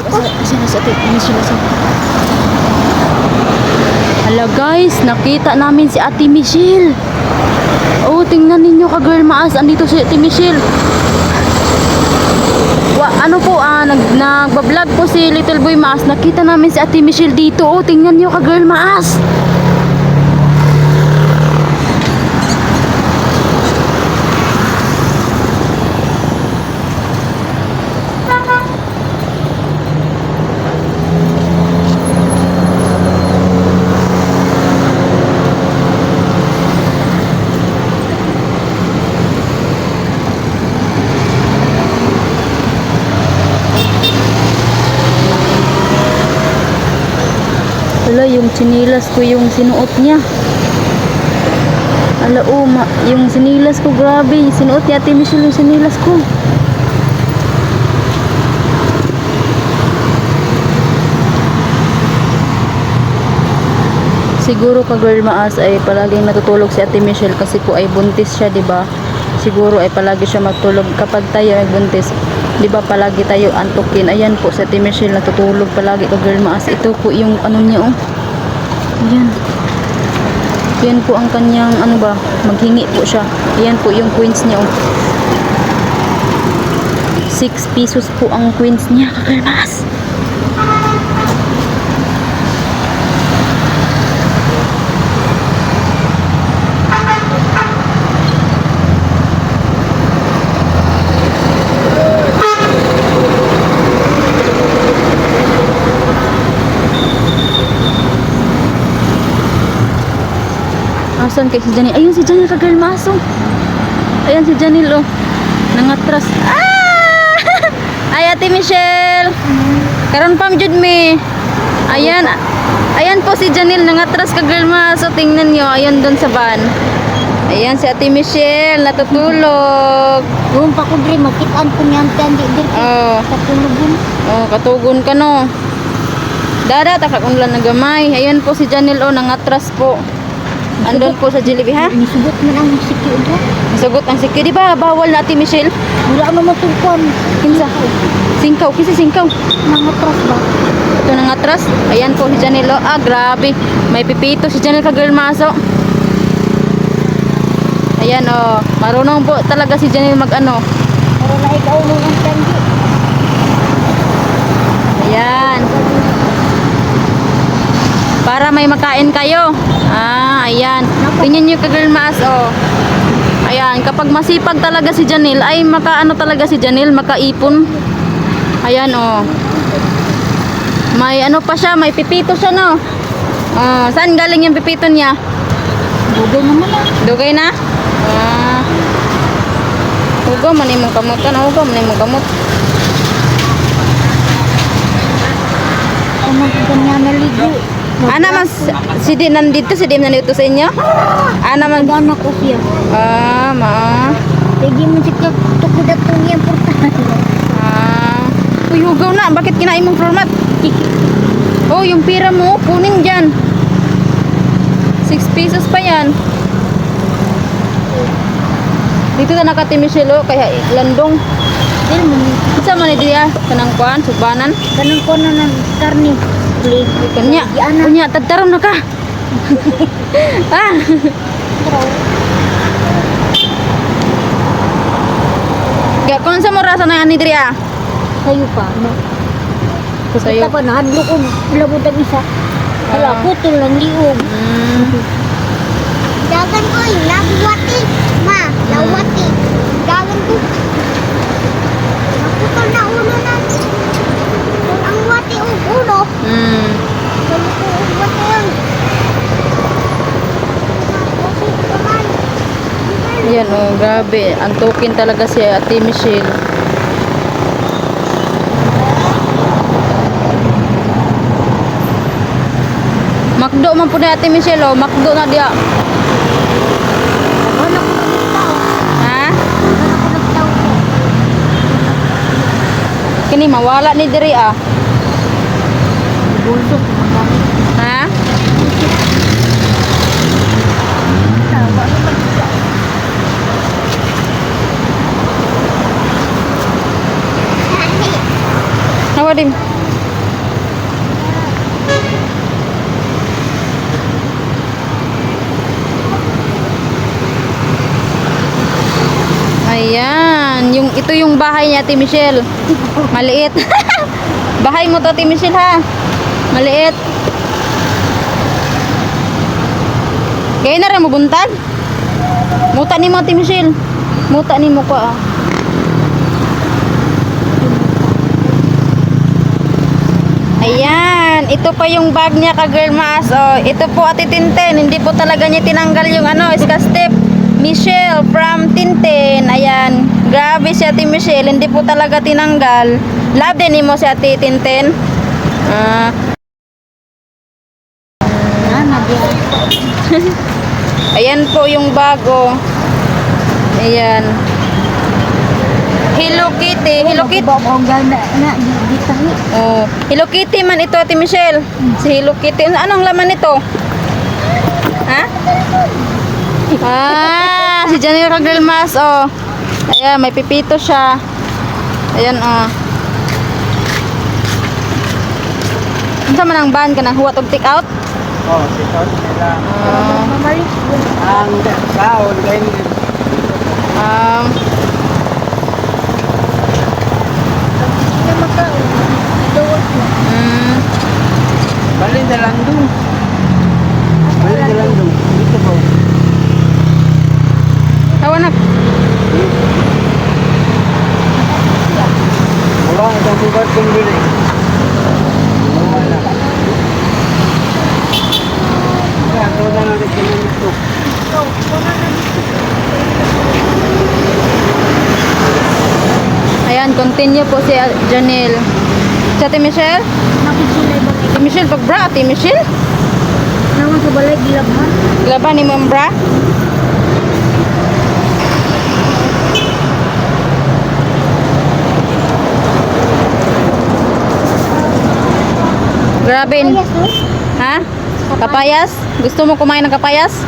ako. Asan na sa? Michelle, asan? Hala guys, nakita namin si Ate Michelle. Oh, tingnan ninyo ka girl maas. Andito si Ate Michelle. Wa, ano po, ah, nag, nagbablog po si Little Boy Maas. Nakita namin si Ate Michelle dito. Oh, tingnan nyo ka girl maas. Chinilas ko yung sinuot niya. Ala, oh, ma, yung sinilas ko, grabe. Sinuot ni Ate Michelle yung sinilas ko. Siguro ka girl maas ay palaging natutulog si Ate Michelle kasi po ay buntis siya, 'di ba? Siguro ay palagi siya magtulog kapag tayo ay buntis. 'Di ba palagi tayo antukin. Ayan po si Ate Michelle natutulog palagi ka girl maas. Ito po yung ano niya oh. Ayan. Yan po ang kanyang ano ba, maghingi po siya. Ayan po yung coins niya oh. 6 pesos po ang coins niya, kakalmas. Asan kay si Janil? Ayun si Janil kagal maso. Ayan si Janil oh. Nangatras. Ah! Ay Ate Michelle. Karon pam jud mi. Ayan. Ayan po si Janil nangatras kagal maso. Tingnan niyo ayun doon sa van. Ayan si Ate Michelle natutulog. Doon pa ko dre, makitaan ko niyan tandi dir. Oh. Katulugon. Oh, katugon ka no. Dada takakunlan na gamay. Ayun po si Janil oh nangatras po. Andun po sa Jollibee ha. Nisubot man ang siki ubo. Sagot ang sikyo. Di ba bawal na Ate Michelle? Wala na matungkon. Kinsa? Singkaw. Kinsa singkaw? Nangatras ba? Ito nang atras. Ayan po si Janilo. Ah, grabe. May pipito si Janil ka girl maso. Ayan oh. Marunong po talaga si Janil mag ano. Pero na ikaw mo ang tandi. Ayan. Para may makain kayo. Ah, ayan. Tingnan nyo ka girl maas oh. Ayan, kapag masipag talaga si Janil, ay makaano talaga si Janil, makaipon. Ayan oh. May ano pa siya, may pipito siya no. Ah, saan galing yung pipito niya? Bugay naman ah. Dugay na? Ah. Hugo man imong kamot kan, hugo man imong kamot. Ano ganyan naligo. Ana mas si di nandito si di nandito sa inyo? Ana man Magana ko siya. ah ma. Lagi mo siya tukod at kung yung portahan. Ah. Uy, hugaw na. Bakit kinain mong floor mat? Oh, yung pira mo, kunin dyan. 6 pesos pa yan. Dito na nakati Michelle, oh, kaya landong. Dil mo, Isa man ni diya, kanang kuan, subanan. kanang ko na ng karni. Lig. Kanya, Yan na. kunya, tagtaram na ka. ah, kaya kung sa mura sa na ni Dria. Sayo pa. No? Sayo. Kita pa nahadlo ko. Labot ang isa. Wala, Ah. putol lang liog. Mm. Dagan ko eh, lawati. Ma, lawati. Dagan ko. Naputol na ulo na. Ang wati o ulo. Mm. Yan oh, grabe. Antukin talaga si Ate Michelle. Makdo man po ni Ate Michelle oh. Makdo na dia. Kini mawala ni diri ah bulto. Ha? Hawa din. Ayan, yung ito yung bahay niya, Ti Michelle. Maliit. bahay mo to, Ti Michelle ha. Maliit. Kaya na rin mo buntag? Muta ni mo, Ate Michelle. Muta ni mo ko, ah. Ayan, ito pa yung bag niya ka girl mas. Oh, ito po Ate Tintin, hindi po talaga niya tinanggal yung ano, iskastep. Michelle from Tintin. Ayan, grabe si Ate Michelle, hindi po talaga tinanggal. Love din mo si Ate Tintin. Ah, nabiya. ayan po yung bago. Ayan. Hello Kitty, Hello Kitty. Oh, Hello Kitty man ito, Ate Michelle. Si Hello Kitty. Anong laman nito? Ha? Ah, si Janelle Cagrelmas, oh. Ayan, may pipito siya. Ayan, oh. Ano man ang ban ka ng huwat og take out? Oh, ikaw nila. Ah, Mamali. Ang kaon um, makaon. Duwas na. mm, bali na lang dun. Bali na lang. Dito po. tawa na. Wala kong dili. Wala. Kaya ito na lang ito ito. Ayan, continue po si Janelle. Si Ate Michelle? Nakisulay ba Ate Michelle, pag bra, Ate Michelle? naman sa balay gilabhan. Laban ni ang bra? Grabe. Ha? Kapayas? Gusto mo kumain ng kapayas?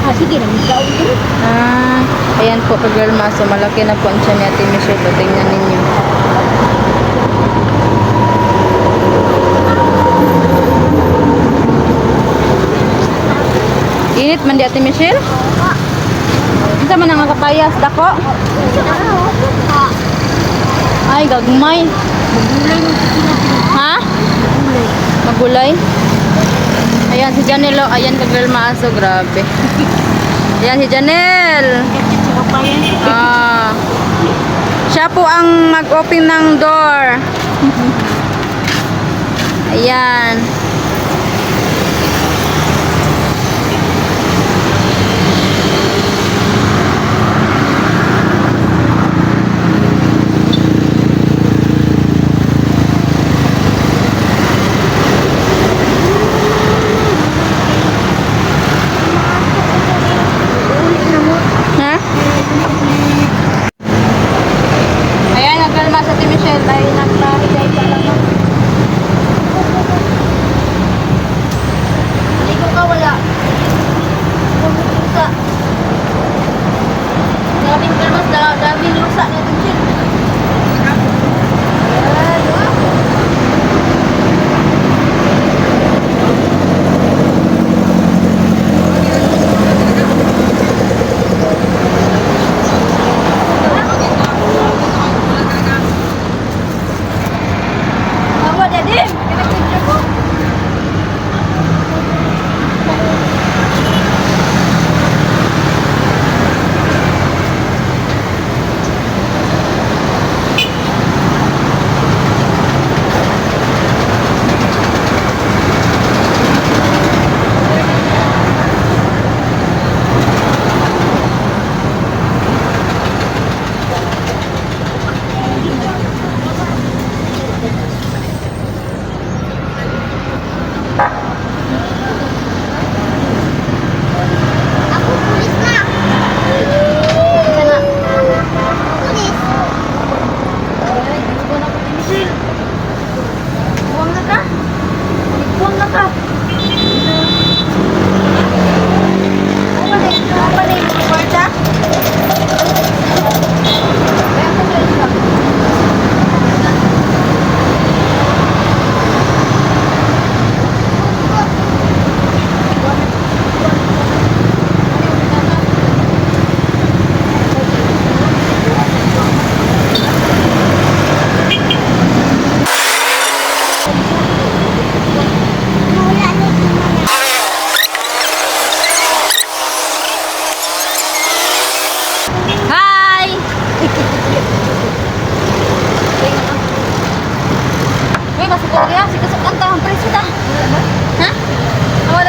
Ah, sige na mikaw ko. Ah, ayan po ka girl maso. Malaki na po ang tiyan ni Ate Michelle. Tingnan ninyo. Init man di Ate Michelle? Isa man ang kapayas, dako? Ay, gagmay. Ha? Magulay? Ayan si Janelle, oh. ayan ka girl maaso, grabe. Ayan si Janelle. Ah. Siya po ang mag-open ng door. Ayan.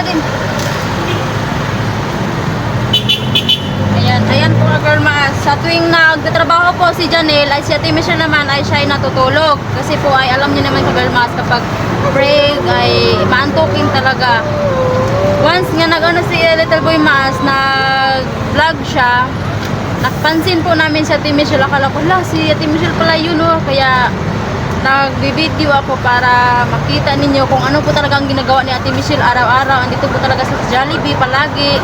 Wala din. Ayan, ayan po girl maas. Sa tuwing nagtatrabaho po si Janelle, ay si Ate Michelle naman ay siya ay natutulog. Kasi po ay alam niyo naman ka girl maas kapag break ay maantoking talaga. Once nga nag-ano si Little Boy Maas, nag-vlog siya, napansin po namin si Ate Michelle. Akala ko, si Ate Michelle pala yun, oh. Kaya, nag-video ako para makita ninyo kung ano po talaga ang ginagawa ni Ate Michelle araw-araw. Andito po talaga sa Jollibee palagi.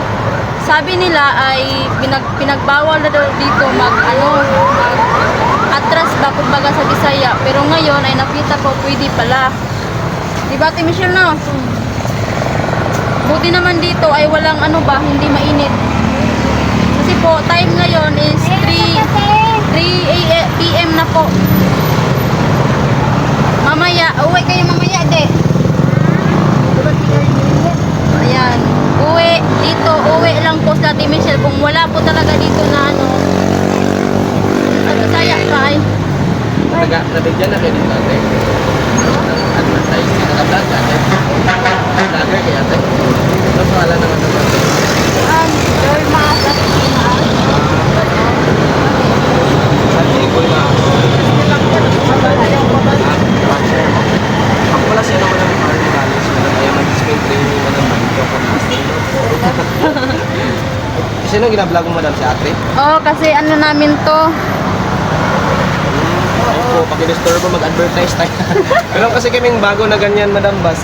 Sabi nila ay pinag, pinagbawal na daw dito mag, ano, mag atras ba kumbaga sa Bisaya. Pero ngayon ay nakita ko pwede pala. Di ba Ate Michelle, no? Buti naman dito ay walang ano ba, hindi mainit. Kasi po, time ngayon is 3, 3 a- p.m. na po. Mamaya, uwi kayo mamaya, de. Ayan, uwi dito, uwi lang po sa Ate Michelle. Kung wala po talaga dito na ano, sa Bisaya pa ay. Naga, nabigyan na kayo dito ate. Advertise. Naka-vlog ka ate. Vlogger kaya ate. Ano pangalan naman naman? An, girl, mga sa Sabi ko na. Ako pala siya naman ang Marley Morales. Meron tayo mag-spin training mo naman. Sino gina-vlog mo madam si ate? Oh, kasi ano namin to, Ayun po, po mag-advertise tayo. Meron kasi kaming bago na ganyan madam ba?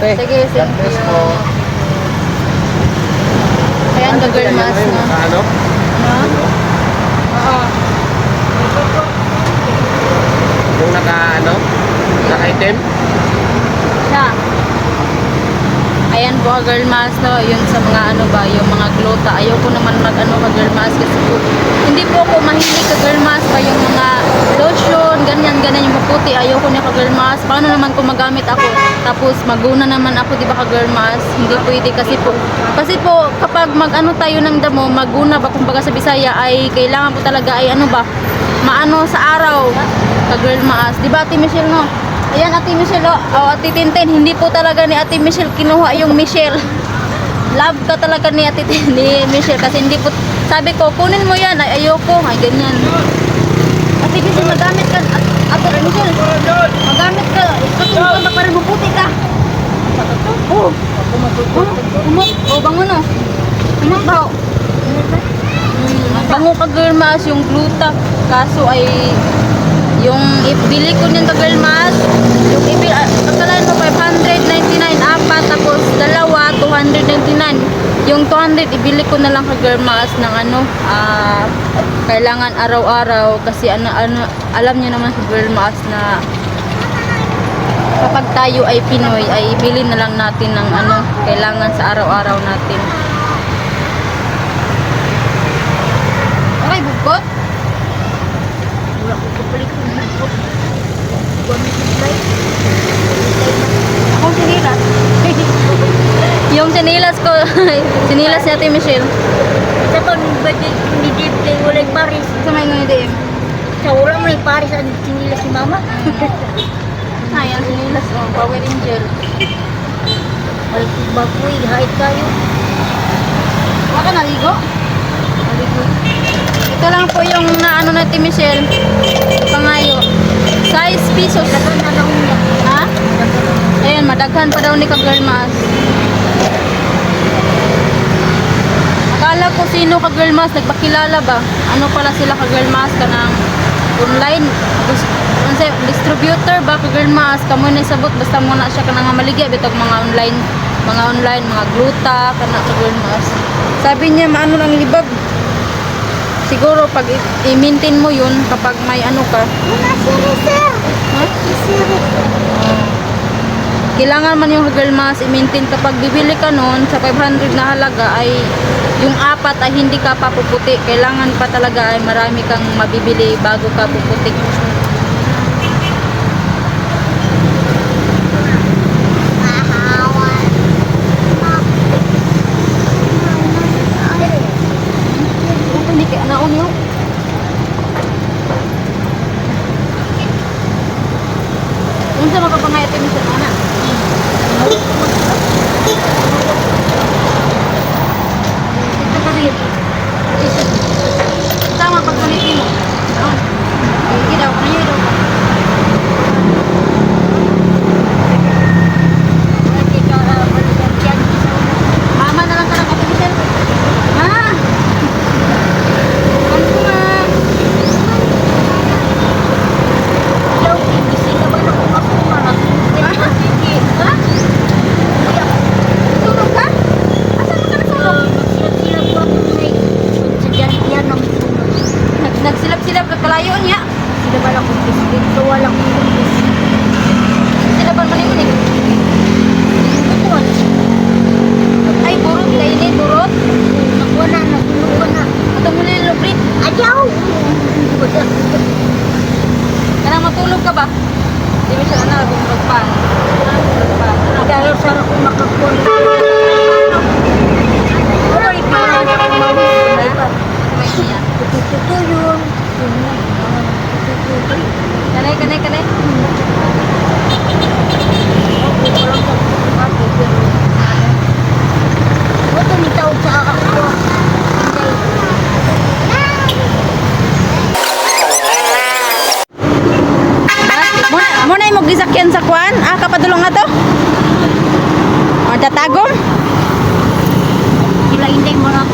Si Sige thank you. po. Ayan, the girl mask na. Ano? Ano? Oo. Yung naka ano? Naka-item? Siya. Po, girl mask, no? Yun sa mga ano ba, yung mga glota. Ayoko naman mag ano ka girl mask kasi po, hindi po ako mahilig ka girl mask pa yung mga lotion, ganyan, ganyan yung maputi. Ayoko na ka mask. Paano naman kung magamit ako? Tapos maguna naman ako, di ba ka girl mask? Hindi pwede kasi po. Kasi po, kapag mag ano tayo ng damo, maguna ba kumbaga sa Bisaya ay kailangan po talaga ay ano ba, maano sa araw ka girl mask. Di ba Ate Michelle no? Ayan Ate Michelle, oh, oh, Ate Tintin, hindi po talaga ni Ate Michelle kinuha yung Michelle. Love ka talaga ni Ate Tin- ni Michelle kasi hindi po, sabi ko, kunin mo yan, ay ayoko, ay ganyan. Ate Michelle, magamit ka, At- Ate Michelle, magamit ka, katulong ka para maputi ka. Oh, oh, umot, oh, bango no. Umot ba? Mm, bango ka girl mas yung gluta kaso ay yung ibili ko ka girl mas yung ibili akalain mo 599 apat tapos dalawa 299 yung 200 ibili ko na lang ka girl mas ng ano ah kailangan araw-araw kasi ano, ano alam niyo naman sa girl mas na kapag tayo ay Pinoy ay ibili na lang natin ng ano kailangan sa araw-araw natin Aray, bugot? Akong sinilas. yung sinilas ko, sinilas ni Ate Michelle. Sa pag nidib kay walay Paris. Sa may nga DM. Sa wala may Paris ang sinila si mama. Ayan, sinilas. Oh, power angel. Ay, baboy, hait kayo. Wala ka naligo? Naligo. Ito lang po yung naano na Ate Michelle. Pangayo. Size pesos. Ha? Ayan, madaghan pa daw ni ka-girl mas. Akala ko sino ka-girl mas, nagpakilala ba? Ano pala sila ka-girl mas ka ng online? Ano distributor ba ka-girl mas? Kamu na isabot, basta muna siya ka nang maligya. Bitag mga online, mga online, mga gluta, ka na ka-girl mas. Sabi niya, maano lang libag. Siguro pag i-maintain mo yun kapag may ano ka. Wala siri, sir. Ha? Siri. kailangan man yung girl mask i-maintain kapag bibili ka nun sa 500 na halaga ay yung apat ay hindi ka pa puputi. Kailangan pa talaga ay marami kang mabibili bago ka puputi. Gisakyan sa kwan. Ah, kapadulong na to. O, tatagom. Sila hindi mo na?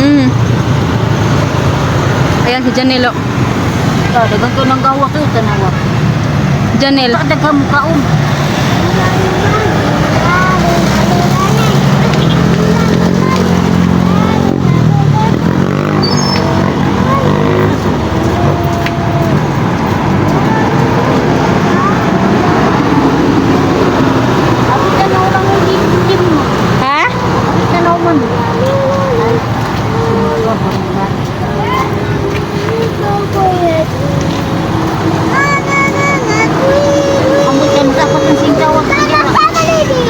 Mm. Ayan si Janelo. Dagan ko ng gawa ko, tanawa. Janel. Dagan mo kaon.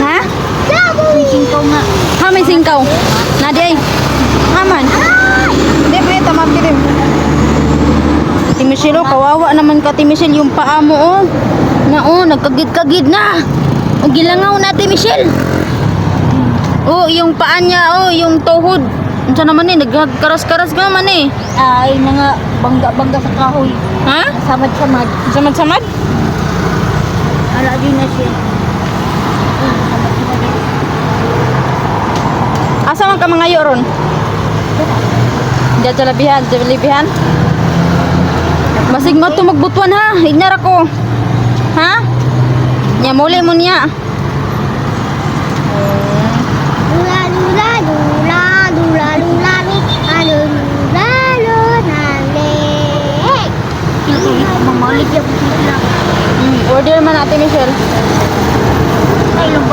Ha? Ha? Ha, may singkaw. Nadi ay. Haman. Hindi, may tamam din. Ati Michelle, oh, kawawa naman ka, Ati Michelle, yung paa mo, oh. Na, oh, nagkagid-kagid na. O, gilangaw na, Ati Michelle. Oh, yung paa niya, oh, yung tuhod. Ano naman eh, nagkaras-karas ka naman eh. Ay, na nga, bangga-bangga sa kahoy. Ha? Samad-samad. Samad-samad? Ala din na siya. Asa man ka mga ron? Diyan sa labihan, sa labihan. Basig mo ito magbutuan ha, ignar ako. Ha? Nya muli mo niya. Mm, order man natin Michelle. Ay, lang